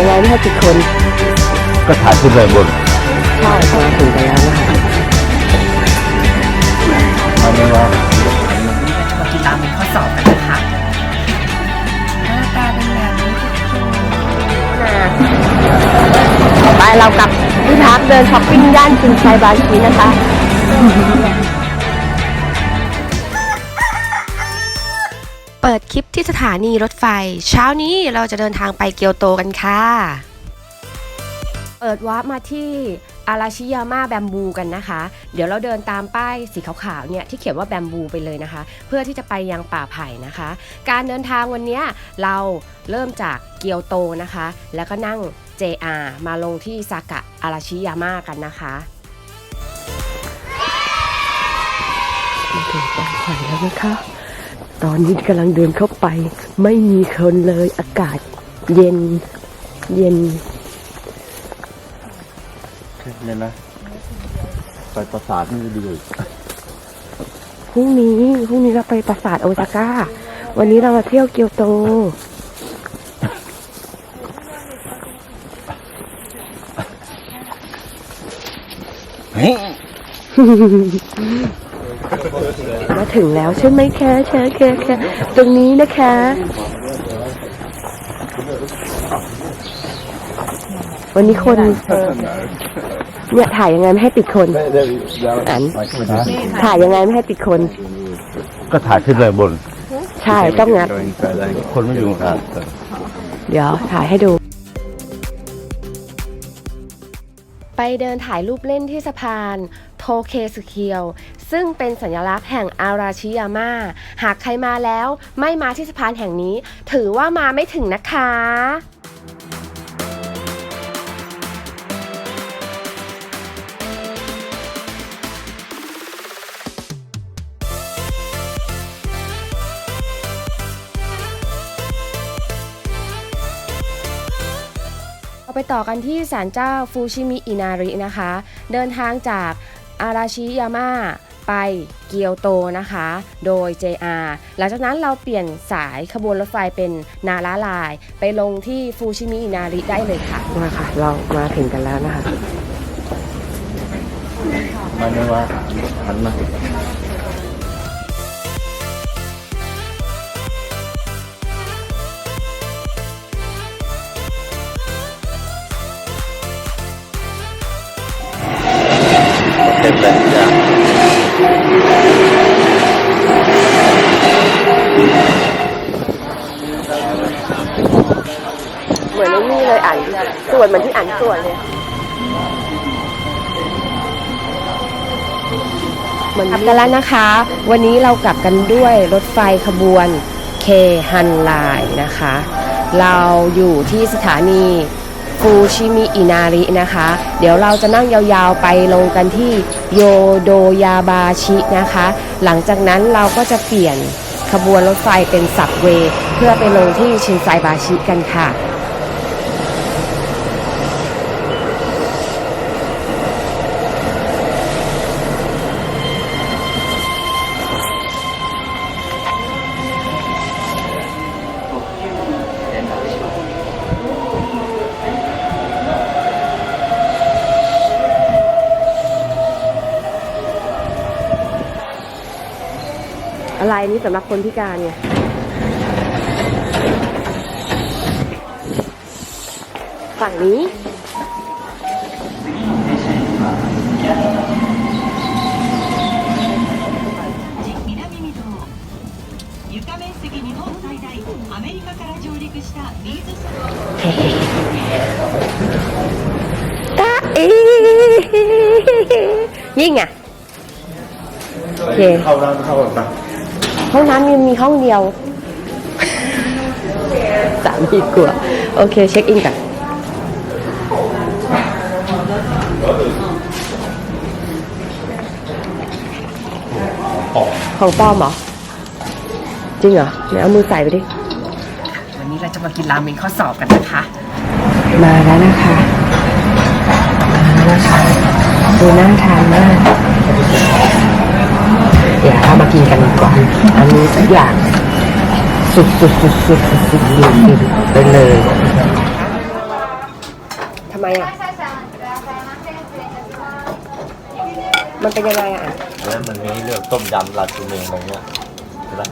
ยังไงไม่ให้ติดคนก็ถ่ายขึ้นไปบนใช่มาถึงกันแล้วนะคะมาไม่ว่ามากินราเมงข้อสอบกันนะคะหน้าตาเป็นแบบนี้ทุกคนต่อไปเรากลับที่พักเดินช้อปปิ้งย่านจินไซบาชีนะคะ คลิปที่สถานีรถไฟ เช้านี้เราจะเดินทางไปเกียวโตกันค่ะ เปิดวาร์ปมาที่อาราชิยาม่าแบมบูกันนะคะ เดี๋ยวเราเดินตามป้ายสีขาวๆเนี่ยที่เขียนว่าแบมบูไปเลยนะคะ เพื่อที่จะไปยังป่าไผ่นะคะ การเดินทางวันเนี้ยเราเริ่มจากเกียวโตนะคะ แล้วก็นั่ง JR มาลงที่ซากะอาราชิยาม่ากันนะคะมาถึงป่าไผ่แล้วนะคะ ตอนนี้กำลังเดินเข้าไป ไม่มีคนเลยอากาศ เย็น เย็นเนี่ยนะไปประสาทนี่ดีอยู่พรุ่งนี้พรุ่งนี้เราไปปราสาทโอซาก้า วันนี้เรามาเที่ยวเกียวโต มาถึงแล้วใช่ไหมคะแคะแคะแคะตรงนี้นะคะ วันนี้คนเนี่ยถ่ายยังไงไม่ให้ติดคนอันถ่ายยังไงไม่ให้ติดคน ก็ถ่ายขึ้นไปบน ใช่ต้องงัด คนไม่อยู่ครับเดี๋ยวถ่ายให้ดู ไปเดินถ่ายรูปเล่นที่สะพาน โทเคสุเคียว ซึ่งเป็นสัญลักษณ์แห่งอาราชิยาม่า หากใครมาแล้วไม่มาที่สะพานแห่งนี้ ถือว่ามาไม่ถึงนะคะเราไปต่อกันที่ศาลเจ้าฟูชิมิอินารินะคะ เดินทางจาก อาราชิยาม่าไปเกียวโตนะคะ โดย JR หลังจากนั้นเราเปลี่ยนสายขบวนรถไฟเป็นนาราลาย ไปลงที่ฟูชิมิอินาริได้เลยค่ะมาค่ะ เรามาถึงกันแล้วนะคะมาไม่ว่าหันมา นี่เลยอ่านส่วนเหมือนที่อ่านส่วนเลยมันกลับกันแล้วนะคะ วันนี้เรากลับกันด้วยรถไฟขบวนเคฮันไลน์นะคะ เราอยู่ที่สถานีฟูชิมิอินารินะคะ เดี๋ยวเราจะนั่งยาวๆไปลงกันที่โยโดยาบาชินะคะ หลังจากนั้นเราก็จะเปลี่ยนขบวนรถไฟเป็นสับเวย์เพื่อไปลงที่ชินไซบาชิกันค่ะ ลายนี้สำหรับคนพิการไงฝั่งนี้ตาเอยิ่งอะโอเค เข้าแล้วเข้าแบบ ห้องน้ำยังมีห้องเดียว สามีกลัว โอเค เช็คอินกันของปลอมเหรอ จริงเหรอไหนเอามือใส่ไปดิ วันนี้เราจะมากินราเมงข้อสอบกันนะคะ มาแล้วนะคะมาแล้วนะคะดูน่าทานมาก เดี๋ยวเรามากินกันก่อนอันนี้ทุกอย่างสุดสุดสุดสุดสุดสุดไปเลยทำไมอะ มันเป็นยังไงอะ แล้วมันมีให้เลือกต้มยำราชูเมงอะไรเงี้ยใช่ปะ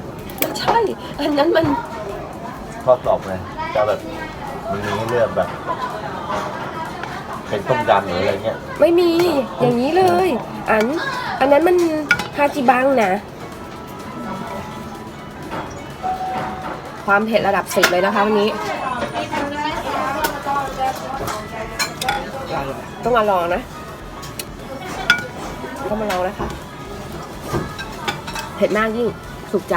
ใช่ อันนั้นมันข้อสอบไงจะแบบมันมีให้เลือกแบบ เป็นต้มยำหรืออะไรเงี้ย ไม่มี อย่างนี้เลย อัน อันนั้นมัน ฮาจิบังนะ ความเผ็ดระดับสิบเลยนะคะวันนี้ต้องมาลองนะต้องมาลองนะคะ เผ็ดมากยิ่งสุขใจ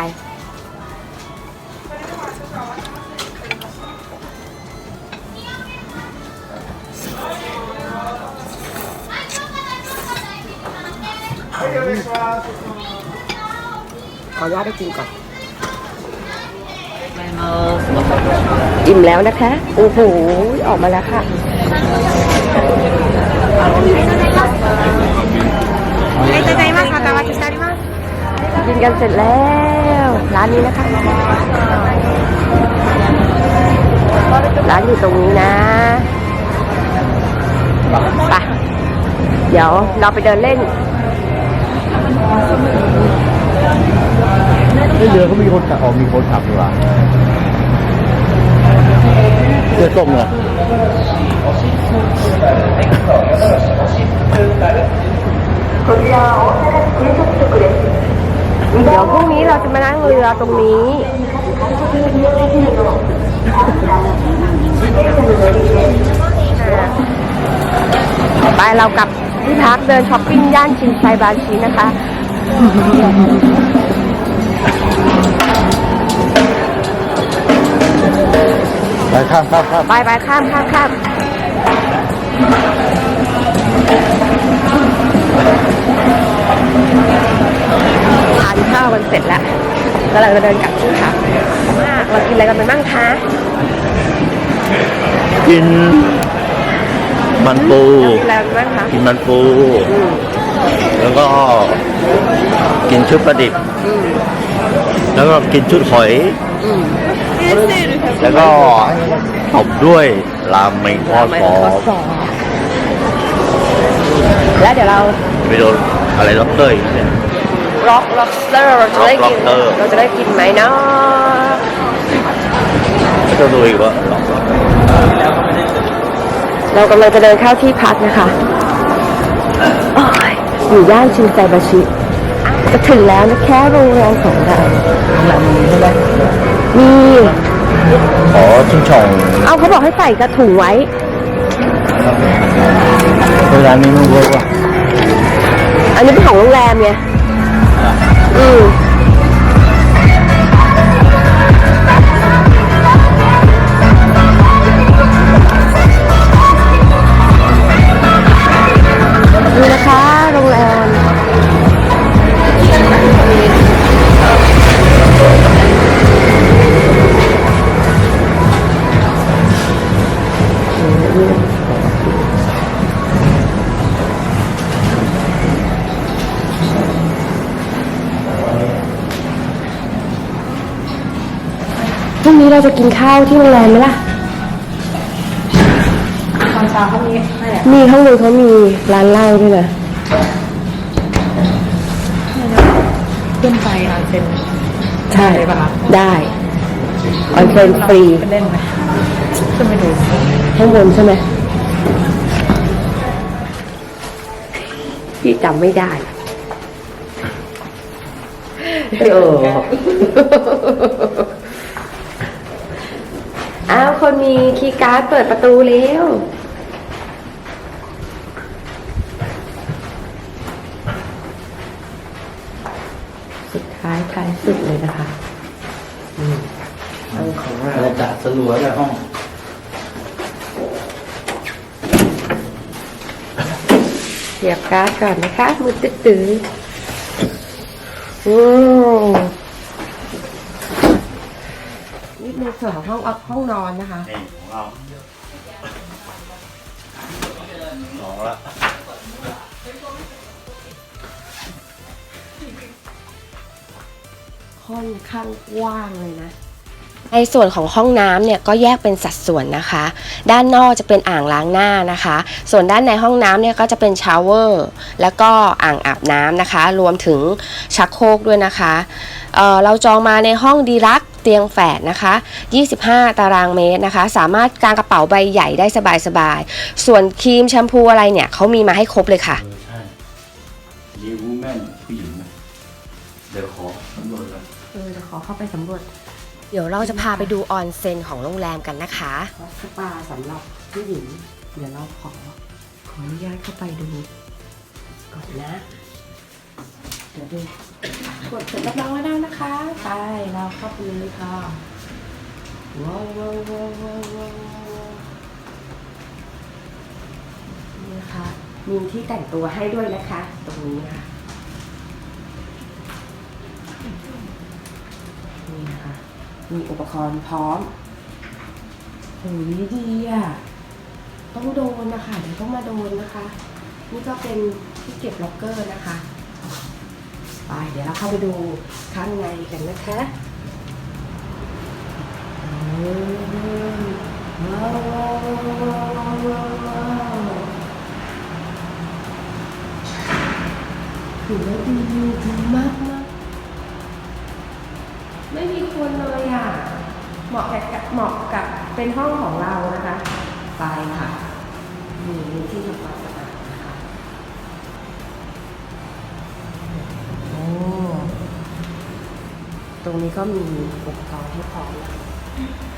ขออนุญาตได้กินก่อนอิ่มแล้วนะคะ โอ้โห ออกมาแล้วค่ะกินกันเสร็จแล้ว ร้านนี้นะคะ ร้านอยู่ตรงนี้นะไปเดี๋ยวเราไปเดินเล่น ไม่เรือเขามีคนขับออกมีคนขับดีกว่าเสื้อส้มไงเดี๋ยวพรุ่งนี้เราจะมานั่งเรือตรงนี้ ไปเรากลับที่พักเดินช้อปปิ้งย่านชินไซบาชินะคะ ไปข้ามข้ามข้ามไปไปข้ามข้ามข้ามทานข้าวกันเสร็จแล้วกำลังจะเดินกลับที่พักมากเรากินอะไรกันไปบ้างคะ กินมันปูกินอะไรกันบ้างคะ กินมันปูอืม แล้วก็กินชุดประดิบแล้วก็กินชุดหอยอืมแล้วก็ตบด้วยรามเมงทอดไม่กรอทดบสอบแล้วเดี๋ยวเราไปโดนอะไรล็อกเตอร์อีกเนี่ยร็อกล็อกสเตอร์เราจะได้กิน Rock Lobster เราจะได้กินไหมเนาะไม่ต้องดูอีกว่าล็อกล็อกเรากำลังจะเดินเข้าที่พักนะคะโอ้ย อยู่ย่านชินไซบาชิจะถึงแล้วนะแค่โรงแรมของเราโรงแรมนี้ใช่ไหมมีอ๋อชิงช่องเอาเขาบอกให้ใส่กระถุงไว้เวลานี้มันเวิร์กว่ะอันนี้เป็นของโรงแรมไงอืม เราจะกินข้าวที่โรงแรมไหมล่ะ ตอนเช้าเขามีมีข้างบนเขามีร้านเหล้าด้วยนะขึ้นไปออนเซ็นใช่ได้ปะคะได้ออนเซ็นฟรีไปเล่นไหมขึ้นไปดูข้างบนใช่ไหมพี่จำไม่ได้โอ้อ้าวคนมีคีย์การ์ดเปิดประตูเร็วสุดท้ายท้ายสุดเลยนะคะอืมเอาของบรรยากาศสลัวในห้อง เสียบการ์ดก่อนนะคะ มือตื้อตื้อโอ้นี่ ในส่วนของห้องห้องนอนนะคะ นี่ของเราสองละค่อนข้างกว้างเลยนะ ในส่วนของห้องน้ำเนี่ยก็แยกเป็นสัดส่วนนะคะ ด้านนอกจะเป็นอ่างล้างหน้านะคะ ส่วนด้านในห้องน้ำเนี่ยก็จะเป็นชาวเวอร์แล้วก็อ่างอาบน้ำนะคะ รวมถึงชักโครกด้วยนะคะเอ่อเราจองมาในห้องดีลักซ์เตียงแฝดนะคะ 25 ตารางเมตรนะคะ สามารถกางกระเป๋าใบใหญ่ได้สบายๆ ส่วนครีมแชมพูอะไรเนี่ยเขามีมาให้ครบเลยค่ะเออใช่ยีวูแมนผู้หญิงนะเดี๋ยวขอสำรวจกันเออจะขอเข้าไปสำรวจ เดี๋ยวเราจะพาไปดูออนเซ็นของโรงแรมกันนะคะวัดสปาสำหรับผู้หญิง เดี๋ยวเราขอ ขออนุญาตเข้าไปดู ก่อนนะ เดี๋ยวดูกดเสร็จรับรองไว้แล้วนะคะไปเราเข้าไปเลยค่ะว้าวว้าวว้าวว้าวว้าวนี่นะคะมีที่แต่งตัวให้ด้วยนะคะ ตรงนี้ค่ะ นี่นะคะ มีอุปกรณ์พร้อมโหดีอะ ต้องโดนนะคะเดี๋ยวต้องมาโดนนะคะ นี่ก็เป็นที่เก็บล็อกเกอร์นะคะ ไปเดี๋ยวเราเข้าไปดูข้างในกันนะคะว้าวว้าวว้าวว้าวถือว่าดีดีมาก ไม่มีคนเลยอะ เหมาะกับเหมาะกับเป็นห้องของเรานะคะ ไปค่ะ มีที่ทำความสะอาดนะคะ โอ้ ตรงนี้ก็มีอุปกรณ์ให้พร้อมนะค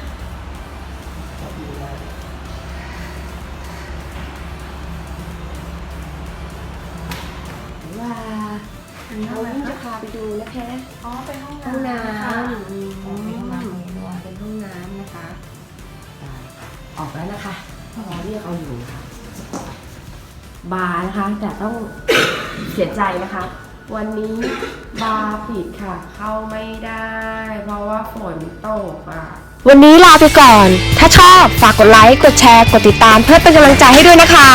เราเพิ่งจะพาไปดูนะคะอ๋อเป็นห้องห้องน้น้ำค่ะำอืมอ๋อเป็นห้องน้ำตรงนี้ด้วยเป็นห้องน้ำนะคะได้ออกแล้วนะคะรอเรียกเอาอยู่ค่ะบาร์นะคะ แต่ต้องเสียใจนะคะ วันนี้บาร์ปิดค่ะ เข้าไม่ได้ เพราะว่าฝนตกอะ วันนี้ลาไปก่อน ถ้าชอบฝากกดไลค์ กดแชร์ กดติดตามเพื่อเป็นกำลังใจให้ด้วยนะคะ